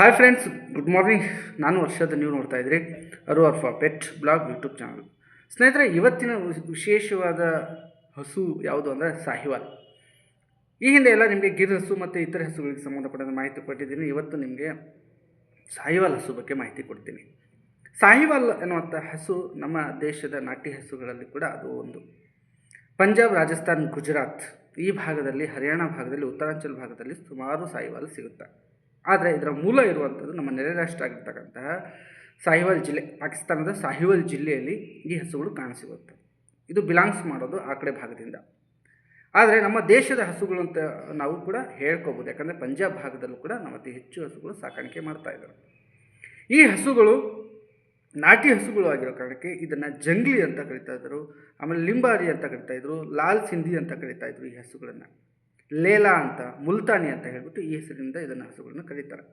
Hi friends good morning ನಾನು ವರ್ಷದ ನೀವು ನೋಡ್ತಾ ಇದ್ರಿ Aru Arfa pet blog YouTube channel. ಸ್ನೇಹಿತರೆ, ಇವತ್ತಿನ ವಿಶ್- ವಿಶೇಷವಾದ ಹಸು ಯಾವುದು ಅಂದರೆ ಸಾಹಿವಾಲ್. ಈ ಹಿಂದೆ ಎಲ್ಲ ನಿಮಗೆ ಗಿರ್ ಹಸು ಮತ್ತು ಇತರ ಹಸುಗಳಿಗೆ ಸಂಬಂಧಪಟ್ಟಂತೆ ಮಾಹಿತಿ ಕೊಟ್ಟಿದ್ದೀನಿ. ಇವತ್ತು ನಿಮಗೆ ಸಾಹಿವಾಲ್ ಹಸು ಬಗ್ಗೆ ಮಾಹಿತಿ ಕೊಡ್ತೀನಿ. ಸಾಹಿವಾಲ್ ಎನ್ನುವಂಥ ಹಸು ನಮ್ಮ ದೇಶದ ನಾಟಿ ಹಸುಗಳಲ್ಲಿ ಕೂಡ ಅದು ಒಂದು. ಪಂಜಾಬ್, ರಾಜಸ್ಥಾನ್, ಗುಜರಾತ್ ಈ ಭಾಗದಲ್ಲಿ, ಹರಿಯಾಣ ಭಾಗದಲ್ಲಿ, ಉತ್ತರಾಂಚಲ್ ಭಾಗದಲ್ಲಿ ಸುಮಾರು ಸಾಹಿವಾಲ್ ಸಿಗುತ್ತೆ? ಆದರೆ ಇದರ ಮೂಲ ಇರುವಂಥದ್ದು ನಮ್ಮ ನೆರೆ ರಾಷ್ಟ್ರ ಆಗಿರ್ತಕ್ಕಂತಹ ಸಾಹಿವಾಲ್ ಜಿಲ್ಲೆ, ಪಾಕಿಸ್ತಾನದ ಸಾಹಿವಾಲ್ ಜಿಲ್ಲೆಯಲ್ಲಿ ಈ ಹಸುಗಳು ಕಾಣಸಿಗುತ್ತೆ ಇದು ಬಿಲಾಂಗ್ಸ್ ಮಾಡೋದು ಆ ಕಡೆ ಭಾಗದಿಂದ. ಆದರೆ ನಮ್ಮ ದೇಶದ ಹಸುಗಳು ಅಂತ ನಾವು ಕೂಡ ಹೇಳ್ಕೋಬೋದು. ಯಾಕಂದರೆ ಪಂಜಾಬ್ ಭಾಗದಲ್ಲೂ ಕೂಡ ನಾವು ಅತಿ ಹೆಚ್ಚು ಹಸುಗಳು ಸಾಕಾಣಿಕೆ ಮಾಡ್ತಾ ಇದ್ದಾರೆ ಈ ಹಸುಗಳು ನಾಟಿ ಹಸುಗಳು ಆಗಿರೋ ಕಾರಣಕ್ಕೆ ಇದನ್ನು ಜಂಗ್ಲಿ ಅಂತ ಕರಿತಾ ಇದ್ದರು ಆಮೇಲೆ ಲಿಂಬಾರಿ ಅಂತ ಕರಿತಾ ಇದ್ದರು ಲಾಲ್ ಸಿಂಧಿ ಅಂತ ಕರಿತಾ ಇದ್ದರು ಈ ಹಸುಗಳನ್ನು. ಲೇಲಾ ಅಂತ, ಮುಲ್ತಾನಿ ಅಂತ ಹೇಳಿಬಿಟ್ಟು ಈ ಹೆಸರಿನಿಂದ ಇದನ್ನು ಹಸುಗಳನ್ನು ಕರೀತಾರೆ.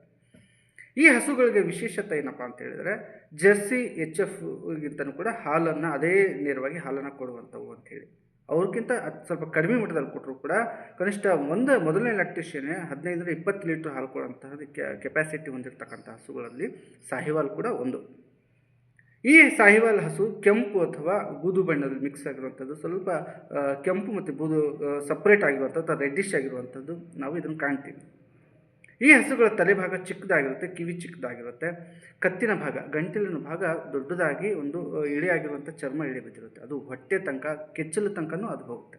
ಈ ಹಸುಗಳಿಗೆ ವಿಶೇಷತೆ ಏನಪ್ಪ ಅಂತ ಹೇಳಿದರೆ, ಜರ್ಸಿ, ಎಚ್ ಎಫ್ಗಿಂತನೂ ಕೂಡ ಹಾಲನ್ನು ಅದೇ ನೇರವಾಗಿ ಹಾಲನ್ನು ಕೊಡುವಂಥವು ಅಂಥೇಳಿ ಅವ್ರಿಗಿಂತ ಅದು ಸ್ವಲ್ಪ ಕಡಿಮೆ ಮಟ್ಟದಲ್ಲಿ ಕೊಟ್ಟರು ಕೂಡ ಕನಿಷ್ಠ ಒಂದು, ಮೊದಲನೇ ಲ್ಯಾಕ್ಟೇಷನ್ ಹದಿನೈದರಿಂದ ಇಪ್ಪತ್ತು ಲೀಟ್ರ್ ಹಾಲು ಕೊಡುವಂತಹ ಕೆಪಾಸಿಟಿ ಹೊಂದಿರತಕ್ಕಂಥ ಹಸುಗಳಲ್ಲಿ ಸಾಹಿವಾಲ್ ಕೂಡ ಒಂದು. ಈ ಸಾಹಿವಾಲ್ ಹಸು ಕೆಂಪು ಅಥವಾ ಬೂದು ಬಣ್ಣದಲ್ಲಿ ಮಿಕ್ಸ್ ಆಗಿರುವಂಥದ್ದು, ಸ್ವಲ್ಪ ಕೆಂಪು ಮತ್ತು ಬೂದು ಸಪ್ರೇಟ್ ಆಗಿರುವಂಥದ್ದು ಅಥವಾ ರೆಡ್ಡಿಶ್ ಆಗಿರುವಂಥದ್ದು ನಾವು ಇದನ್ನು ಕಾಣ್ತೀವಿ. ಈ ಹಸುಗಳ ತಲೆಭಾಗ ಚಿಕ್ಕದಾಗಿರುತ್ತೆ, ಕಿವಿ ಚಿಕ್ಕದಾಗಿರುತ್ತೆ. ಕತ್ತಿನ ಭಾಗ, ಗಂಟಲಿನ ಭಾಗ ದೊಡ್ಡದಾಗಿ ಒಂದು ಇಳಿಯಾಗಿರುವಂಥ ಚರ್ಮ ಇಳಿ ಬಿದ್ದಿರುತ್ತೆ. ಅದು ಹೊಟ್ಟೆ ತನಕ, ಕೆಚ್ಚಲು ತನಕನೂ ಅದು ಹೋಗುತ್ತೆ.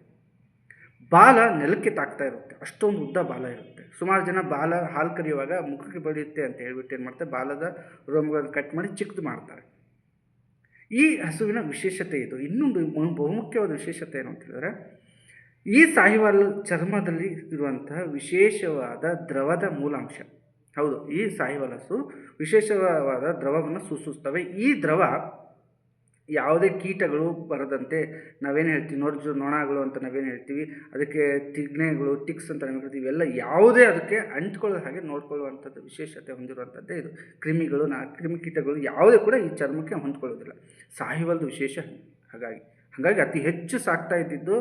ಬಾಲ ನೆಲಕ್ಕೆ ತಾಕ್ತಾ ಇರುತ್ತೆ. ಅಷ್ಟೊಂದು ಉದ್ದ ಬಾಲ ಇರುತ್ತೆ. ಸುಮಾರು ಜನ ಬಾಲ ಹಾಲು ಕರೆಯುವಾಗ ಮುಖಕ್ಕೆ ಬಡಿಯುತ್ತೆ ಅಂತ ಹೇಳ್ಬಿಟ್ಟು ಏನು ಮಾಡ್ತಾರೆ ಬಾಲದ ರೋಮಗಳನ್ನು ಕಟ್ ಮಾಡಿ ಚಿಕ್ಕದು ಮಾಡ್ತಾರೆ ಈ ಹಸುವಿನ ವಿಶೇಷತೆ ಇದು. ಇನ್ನೊಂದು ಬಹುಮುಖ್ಯವಾದ ವಿಶೇಷತೆ ಏನು ಅಂತ ಹೇಳಿದ್ರೆ, ಈ ಸಾಹಿವಾಲ್ ಚರ್ಮದಲ್ಲಿ ಇರುವಂತಹ ವಿಶೇಷವಾದ ದ್ರವದ ಮೂಲಾಂಶ. ಹೌದು, ಈ ಸಾಹಿವಾಲ್ ಹಸು ವಿಶೇಷವಾದ ದ್ರವವನ್ನು ಸೂಚಿಸ್ತವೆ ಈ ದ್ರವ ಯಾವುದೇ ಕೀಟಗಳು ಬರದಂತೆ ನಾವೇನು ಹೇಳ್ತೀವಿ ನೊರ್ಜು ನೊಣಗಳು ಅಂತ ನಾವೇನು ಹೇಳ್ತೀವಿ, ಅದಕ್ಕೆ ತಿಗ್ನೆಗಳು, ಟಿಕ್ಸ್ ಅಂತ ನಾವು ಹೇಳ್ತೀವಿ, ಇವೆಲ್ಲ ಯಾವುದೇ ಅದಕ್ಕೆ ಅಂಟ್ಕೊಳ್ಳೋ ಹಾಗೆ ನೋಡ್ಕೊಳ್ಳುವಂಥದ್ದು ವಿಶೇಷತೆ ಹೊಂದಿರುವಂಥದ್ದೇ ಇದು. ಕ್ರಿಮಿಗಳು, ನಾ ಕ್ರಿಮಿಕೀಟಗಳು ಯಾವುದೇ ಕೂಡ ಈ ಚರ್ಮಕ್ಕೆ ಹೊಂದ್ಕೊಳ್ಳೋದಿಲ್ಲ. ಸಾಹಿವಲ್ದು ವಿಶೇಷ ಹಾಗಾಗಿ. ಹಾಗಾಗಿ ಅತಿ ಹೆಚ್ಚು ಸಾಕ್ತಾ ಇದ್ದಿದ್ದು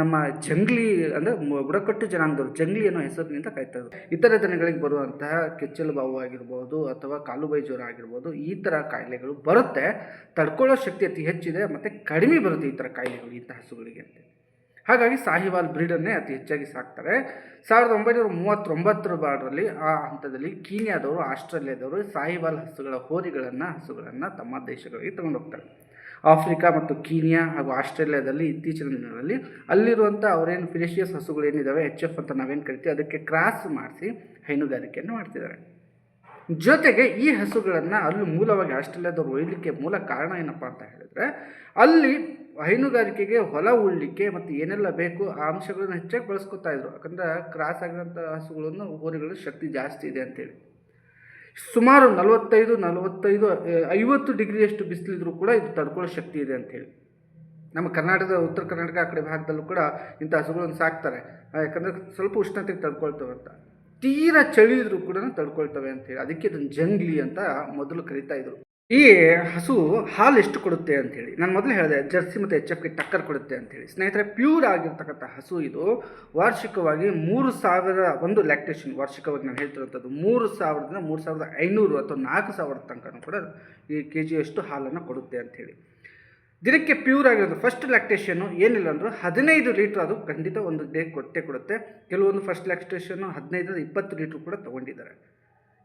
ನಮ್ಮ ಜಂಗ್ಲಿ ಅಂದರೆ ಬುಡಕಟ್ಟು ಜನಾಂಗದವರು. ಜಂಗ್ಲಿ ಅನ್ನೋ ಹೆಸರಿನಿಂದ ಕಾಯ್ತಾ ಇದ್ರು ಇತರ ದಿನಗಳಿಗೆ ಬರುವಂತಹ ಕೆಚ್ಚಲು ಬಾವು ಆಗಿರ್ಬೋದು ಅಥವಾ ಕಾಲುಬೈ ಜ್ವರ ಆಗಿರ್ಬೋದು ಈ ಥರ ಕಾಯಿಲೆಗಳು ಬರುತ್ತೆ. ತಡ್ಕೊಳ್ಳೋ ಶಕ್ತಿ ಅತಿ ಹೆಚ್ಚಿದೆ ಮತ್ತು ಕಡಿಮೆ ಬರುತ್ತೆ ಈ ಥರ ಕಾಯಿಲೆಗಳು ಇಂಥ ಹಸುಗಳಿಗೆ ಹಾಗಾಗಿ ಸಾಹಿವಾಲ್ ಬ್ರೀಡನ್ನೇ ಅತಿ ಹೆಚ್ಚಾಗಿ ಸಾಕ್ತಾರೆ. ಸಾವಿರದ ಒಂಬೈನೂರ ಮೂವತ್ತೊಂಬತ್ತರ ಬಾರ್ಡ್ರಲ್ಲಿ ಆ ಹಂತದಲ್ಲಿ ಕೀನ್ಯಾದವರು, ಆಸ್ಟ್ರೇಲಿಯಾದವರು ಸಾಹಿವಾಲ್ ಹಸುಗಳ ಹೋರಿಗಳನ್ನು, ಹಸುಗಳನ್ನು ತಮ್ಮ ದೇಶಗಳಿಗೆ ತಗೊಂಡು ಹೋಗ್ತಾರೆ ಆಫ್ರಿಕಾ ಮತ್ತು ಕೀನಿಯಾ ಹಾಗೂ ಆಸ್ಟ್ರೇಲಿಯಾದಲ್ಲಿ ಇತ್ತೀಚಿನ ದಿನಗಳಲ್ಲಿ ಅಲ್ಲಿರುವಂಥ ಅವರೇನು ಹಸುಗಳು ಏನಿದ್ದಾವೆ ಎಚ್ ಎಫ್ ಅಂತ ನಾವೇನು ಕರಿತೀವಿ, ಅದಕ್ಕೆ ಕ್ರಾಸ್ ಮಾಡಿಸಿ ಹೈನುಗಾರಿಕೆಯನ್ನು ಮಾಡ್ತಿದ್ದಾರೆ. ಜೊತೆಗೆ ಈ ಹಸುಗಳನ್ನು ಅಲ್ಲಿ ಮೂಲವಾಗಿ ಆಸ್ಟ್ರೇಲಿಯಾದವ್ರು ಒಯ್ಯಲಿಕ್ಕೆ ಮೂಲ ಕಾರಣ ಏನಪ್ಪ ಅಂತ ಹೇಳಿದ್ರೆ, ಅಲ್ಲಿ ಹೈನುಗಾರಿಕೆಗೆ ಹೊಲ ಉಳ್ಳಿಕ್ಕೆ ಮತ್ತು ಏನೆಲ್ಲ ಬೇಕು ಆ ಅಂಶಗಳನ್ನು ಹೆಚ್ಚಾಗಿ ಬಳಸ್ಕೊತಾ ಇದ್ರು. ಯಾಕಂದ್ರೆ ಕ್ರಾಸ್ ಆಗಿರೋಂಥ ಹಸುಗಳನ್ನು ಹೋರಿಗಳ ಶಕ್ತಿ ಜಾಸ್ತಿ ಇದೆ ಅಂತೇಳಿ. ಸುಮಾರು ನಲವತ್ತೈದು ನಲವತ್ತೈದು ಐವತ್ತು ಡಿಗ್ರಿಯಷ್ಟು ಬಿಸಿಲಿದ್ರೂ ಕೂಡ ಇದು ತಡ್ಕೊಳ್ಳೋ ಶಕ್ತಿ ಇದೆ ಅಂಥೇಳಿ ನಮ್ಮ ಕರ್ನಾಟಕದ, ಉತ್ತರ ಕರ್ನಾಟಕ ಆ ಕಡೆ ಭಾಗದಲ್ಲೂ ಕೂಡ ಇಂಥ ಹಸುಗಳನ್ನು ಸಾಕ್ತಾರೆ. ಯಾಕಂದರೆ ಸ್ವಲ್ಪ ಉಷ್ಣತೆಗೆ ತಡ್ಕೊಳ್ತವೆ ಅಂತ. ತೀರಾ ಚಳಿ ಇದ್ರೂ ಕೂಡ ತಡ್ಕೊಳ್ತವೆ ಅಂತೇಳಿ ಅದಕ್ಕೆ ಇದನ್ನು ಜಂಗ್ಲಿ ಅಂತ ಮೊದಲು ಕರಿತಾ ಇದ್ರು. ಈ ಹಸು ಹಾಲು ಎಷ್ಟು ಕೊಡುತ್ತೆ ಅಂಥೇಳಿ. ನಾನು ಮೊದಲು ಹೇಳಿದೆ, ಜರ್ಸಿ ಮತ್ತು ಎಚ್ ಎಫ್ಗೆ ಟಕ್ಕರ್ ಕೊಡುತ್ತೆ ಅಂಥೇಳಿ. ಸ್ನೇಹಿತರೆ, ಪ್ಯೂರ್ ಆಗಿರ್ತಕ್ಕಂಥ ಹಸು ಇದು ವಾರ್ಷಿಕವಾಗಿ ಮೂರು ಸಾವಿರ ಒಂದು ಲ್ಯಾಕ್ಟೇಷನ್ ವಾರ್ಷಿಕವಾಗಿ ನಾನು ಹೇಳ್ತಿರೋಂಥದ್ದು ಮೂರು ಸಾವಿರದಿಂದ ಮೂರು ಸಾವಿರದ ಐನೂರು ಅಥವಾ ನಾಲ್ಕು ಸಾವಿರದ ತನಕ ಕೂಡ ಈ ಕೆ ಜಿಯಷ್ಟು ಹಾಲನ್ನು ಕೊಡುತ್ತೆ ಅಂಥೇಳಿ. ದಿನಕ್ಕೆ ಪ್ಯೂರ್ ಆಗಿರೋದು ಫಸ್ಟ್ ಲ್ಯಾಕ್ಟೇಷನ್ನು ಏನಿಲ್ಲ ಅಂದರೂ ಹದಿನೈದು ಲೀಟ್ರ್ ಅದು ಖಂಡಿತ ಒಂದು ಡೇ ಕೊಟ್ಟೆ ಕೊಡುತ್ತೆ. ಕೆಲವೊಂದು ಫಸ್ಟ್ ಲ್ಯಾಕ್ಟೇಷನ್ನು ಹದಿನೈದರಿಂದ ಇಪ್ಪತ್ತು ಲೀಟ್ರ್ ಕೂಡ ತೊಗೊಂಡಿದ್ದಾರೆ.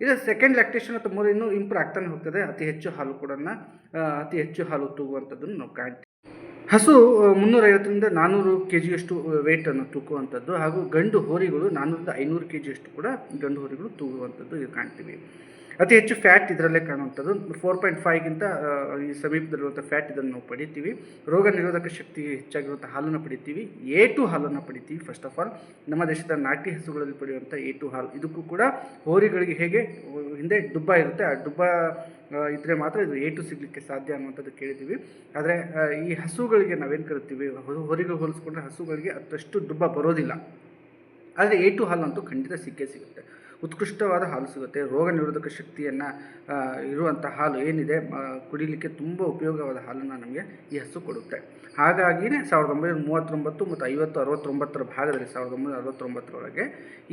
ಇದು ಸೆಕೆಂಡ್ ಲ್ಯಾಕ್ಟೇಷನ್ ಅಥವಾ ಮೂರು ಇನ್ನೂ ಇಂಪ್ರೂವ್ ಆಗ್ತಾನೆ ಹೋಗ್ತದೆ. ಅತಿ ಹೆಚ್ಚು ಹಾಲು ಕೂಡ ಅತಿ ಹೆಚ್ಚು ಹಾಲು ತೂಗುವಂಥದ್ದನ್ನು ನಾವು ಕಾಣ್ತೀವಿ. ಹಸು ಮುನ್ನೂರೈವತ್ತರಿಂದ ನಾನ್ನೂರು ಕೆ ಜಿಯಷ್ಟು ವೆಯ್ಟನ್ನು ತೂಕುವಂಥದ್ದು ಹಾಗೂ ಗಂಡು ಹೋರಿಗಳು ನಾನ್ನೂರಿಂದ ಐನೂರು ಕೆ ಜಿಯಷ್ಟು ಕೂಡ ಗಂಡು ಹೋರಿಗಳು ತೂಗುವಂಥದ್ದು ಇದು ಕಾಣ್ತೀವಿ. ಅತಿ ಹೆಚ್ಚು ಫ್ಯಾಟ್ ಇದರಲ್ಲೇ ಕಾಣುವಂಥದ್ದು. ಫೋರ್ ಪಾಯಿಂಟ್ ಫೈವ್ಗಿಂತ ಈ ಸಮೀಪದಲ್ಲಿರುವಂಥ ಫ್ಯಾಟ್ ಇದನ್ನು ನಾವು ಪಡಿತೀವಿ. ರೋಗ ನಿರೋಧಕ ಶಕ್ತಿ ಹೆಚ್ಚಾಗಿರುವಂಥ ಹಾಲನ್ನು ಪಡಿತೀವಿ. ಎ ಟು ಹಾಲನ್ನು ಪಡಿತೀವಿ ಫಸ್ಟ್ ಆಫ್ ಆಲ್ ನಮ್ಮ ದೇಶದ ನಾಟಿ ಹಸುಗಳಲ್ಲಿ ಪಡೆಯುವಂಥ ಎ ಟು ಹಾಲು. ಇದಕ್ಕೂ ಕೂಡ ಹೋರಿಗಳಿಗೆ ಹೇಗೆ, ಹಿಂದೆ ಡುಬ್ಬ ಇರುತ್ತೆ. ಆ ಡುಬ್ಬ ಇದ್ರೆ ಮಾತ್ರ ಇದು ಎ ಟು ಸಿಗಲಿಕ್ಕೆ ಸಾಧ್ಯ ಅನ್ನುವಂಥದ್ದು ಕೇಳಿದ್ದೀವಿ. ಆದರೆ ಈ ಹಸುಗಳಿಗೆ ನಾವೇನು ಕರಿತೀವಿ? ಹೊರಗೆ ಹೋಲಿಸ್ಕೊಂಡ್ರೆ ಹಸುಗಳಿಗೆ ಅಷ್ಟು ದುಬ್ಬ ಬರೋದಿಲ್ಲ. ಆದರೆ ಎ ಟು ಹಾಲು ಅಂತೂ ಖಂಡಿತ ಸಿಕ್ಕೇ ಸಿಗುತ್ತೆ. ಉತ್ಕೃಷ್ಟವಾದ ಹಾಲು ಸಿಗುತ್ತೆ. ರೋಗ ನಿರೋಧಕ ಶಕ್ತಿಯನ್ನು ಇರುವಂಥ ಹಾಲು ಏನಿದೆ ಕುಡಿಲಿಕ್ಕೆ ತುಂಬ ಉಪಯೋಗವಾದ ಹಾಲನ್ನು ನಮಗೆ ಈ ಹಸು ಕೊಡುತ್ತೆ. ಹಾಗಾಗಿಯೇ ಸಾವಿರದ ಒಂಬೈನೂರ ಮೂವತ್ತೊಂಬತ್ತು ಮತ್ತು ಐವತ್ತು ಅರವತ್ತೊಂಬತ್ತರ ಭಾಗದಲ್ಲಿ ಸಾವಿರದ ಒಂಬೈನೂರ ಅರವತ್ತೊಂಬತ್ತರೊಳಗೆ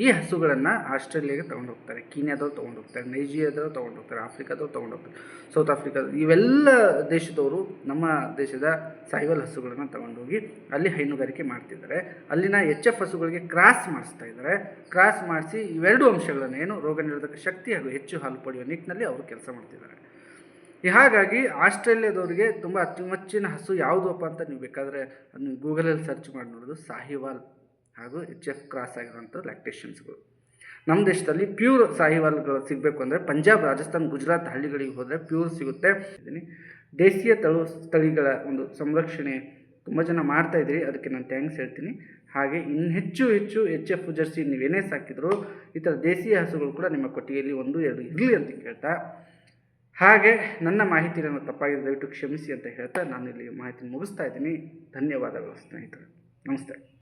ಈ ಹಸುಗಳನ್ನು ಆಸ್ಟ್ರೇಲಿಯಾಗೆ ತೊಗೊಂಡು ಹೋಗ್ತಾರೆ ಕೀನ್ಯಾದವ್ರು ತೊಗೊಂಡು ಹೋಗ್ತಾರೆ ನೈಜೀರಿಯಾದವ್ರು ತೊಗೊಂಡು ಹೋಗ್ತಾರೆ ಆಫ್ರಿಕಾದವ್ರು ತೊಗೊಂಡು ಹೋಗ್ತಾರೆ ಸೌತ್ ಆಫ್ರಿಕಾದ ಇವೆಲ್ಲ ದೇಶದವರು ನಮ್ಮ ದೇಶದ ಸಾಯಿವಲ್ ಹಸುಗಳನ್ನು ತಗೊಂಡೋಗಿ ಅಲ್ಲಿ ಹೈನುಗಾರಿಕೆ ಮಾಡ್ತಿದ್ದಾರೆ. ಅಲ್ಲಿನ ಎಚ್ ಎಫ್ ಹಸುಗಳಿಗೆ ಕ್ರಾಸ್ ಮಾಡಿಸ್ತಾ ಇದ್ದಾರೆ. ಕ್ರಾಸ್ ಮಾಡಿಸಿ ಇವೆರಡು ಅಂಶಗಳನ್ನು ಏನು? ರೋಗ ನಿರೋಧಕ ಶಕ್ತಿ ಹಾಗೂ ಹೆಚ್ಚು ಹಾಲು ಪಡೆಯುವ ನಿಟ್ಟಿನಲ್ಲಿ ಅವರು ಕೆಲಸ ಮಾಡ್ತಿದ್ದಾರೆ. ಹಾಗಾಗಿ ಆಸ್ಟ್ರೇಲಿಯಾದವರಿಗೆ ತುಂಬ ಅಚ್ಚುಮೆಚ್ಚಿನ ಹಸು ಯಾವುದಪ್ಪ ಅಂತ ನೀವು ಬೇಕಾದರೆ ಅದನ್ನು ಗೂಗಲಲ್ಲಿ ಸರ್ಚ್ ಮಾಡಿ ನೋಡೋದು. ಸಾಹಿವಾಲ್ ಹಾಗೂ ಎಚ್ ಎಫ್ ಕ್ರಾಸ್ ಆಗಿರುವಂಥ ಲ್ಯಾಕ್ಟೇಷನ್ಸ್ಗಳು. ನಮ್ಮ ದೇಶದಲ್ಲಿ ಪ್ಯೂರ್ ಸಾಹಿವಾಲ್ಗಳು ಸಿಗಬೇಕು ಅಂದರೆ ಪಂಜಾಬ್, ರಾಜಸ್ಥಾನ್, ಗುಜರಾತ್ ಹಳ್ಳಿಗಳಿಗೆ ಹೋದರೆ ಪ್ಯೂರ್ ಸಿಗುತ್ತೆ. ದೇಶೀಯ ತಳು ತಳಿಗಳ ಒಂದು ಸಂರಕ್ಷಣೆ ತುಂಬ ಜನ ಮಾಡ್ತಾ ಇದ್ದೀರಿ ಅದಕ್ಕೆ ನಾನು ಥ್ಯಾಂಕ್ಸ್ ಹೇಳ್ತೀನಿ. ಹಾಗೆ ಇನ್ನು ಹೆಚ್ಚು ಹೆಚ್ಚು ಎಚ್ ಎಫ್ ಜರ್ಸಿ ನೀವೇನೇ ಸಾಕಿದ್ರು ಈ ಥರ ದೇಸಿ ಹಸುಗಳು ಕೂಡ ನಿಮ್ಮ ಕೊಟ್ಟಿಗೆಯಲ್ಲಿ ಒಂದು, ಎರಡು ಇರಲಿ ಅಂತ ಕೇಳ್ತಾ. ಹಾಗೆ ನನ್ನ ಮಾಹಿತಿ ನಾನು ತಪ್ಪಾಗಿದೆ, ದಯವಿಟ್ಟು ಕ್ಷಮಿಸಿ ಅಂತ ಹೇಳ್ತಾ ನಾನು ಇಲ್ಲಿ ಮಾಹಿತಿ ಮುಗಿಸ್ತಾ ಇದ್ದೀನಿ. ಧನ್ಯವಾದಗಳು ಸ್ನೇಹಿತರೆ. ನಮಸ್ತೆ.